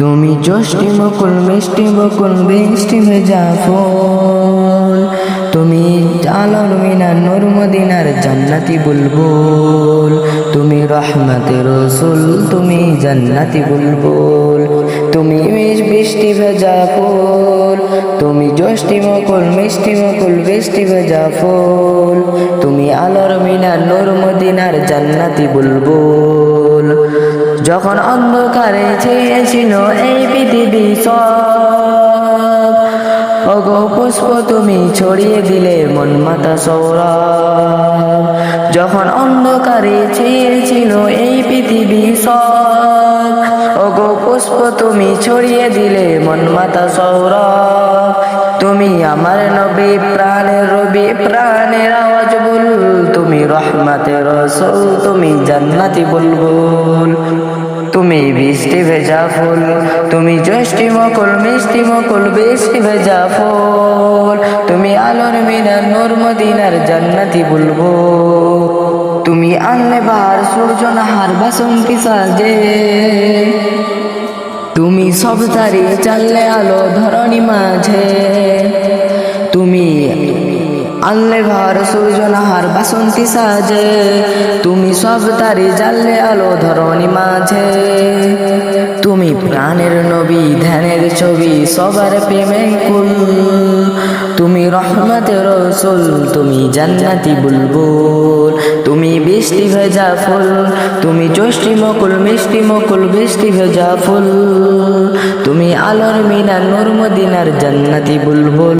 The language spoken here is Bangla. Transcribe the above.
তুমি জষ্টি মকুল মিষ্টি বকুল বৃষ্টি ভেজা ফুল। তুমি আলোর মিনার নূর মদিনার জান্নাতি বুলবুল। তুমি রহমতে রসুল, তুমি জান্নাতি বুলবুল। তুমি বৃষ্টি ভেজা ফুল। তুমি জষ্টি বকুল, মিষ্টি মকুল বৃষ্টি ভেজা ফুল। তুমি আলোর মিনার নূর মদিনার জান্নাতি বুলবুল। যখন অন্ধকারে ছেয়েছিল এই পৃথিবী ওগো পুষ্প, তুমি ছড়িয়ে দিলে মন মাতা সৌরভ। যখন অন্ধকারে ছেয়েছিল এই পৃথিবী সব, ওগো পুষ্প, তুমি ছড়িয়ে দিলে মন মাতা সৌরভ। তুমি আমার নবী, প্রাণের রবি, প্রাণের আওয়াজ বল তুমি রহমাতের রসুল, তুমি জান্নাতি বুলবুল। তুমি বৃষ্টি ভেজা ফুল, তুমি জ্যৈষ্ঠী মকল, মিষ্টি মকল, বৃষ্টি ভেজা ফুল। তুমি আলোর মিনার, নূর মদিনার জান্নাতি বলব তুমি আনলে বার সূর্য নাহার, বাসন্তী সাজে। তুমি সব তারিয়ে চাললে আলো, ধরণী মাঝে। আনলে ভার সূর্য নাহার বাসন্তী সাজে। তুমি সব তারি জানলে আলো ধরণী মাঝে। তুমি প্রাণের নবী, ধ্যানের ছবি, সবার প্রেমে কুল। তুমি রহমতের রসুল, তুমি জান্নাতি বুলবুল। তুমি বৃষ্টি ভেজা ফুল, তুমি চষ্টি মকুল, মিষ্টি মকুল, বৃষ্টি ভেজা ফুল। তুমি আলোর মিনার, নূর মদিনার জান্নাতি বুলবুল।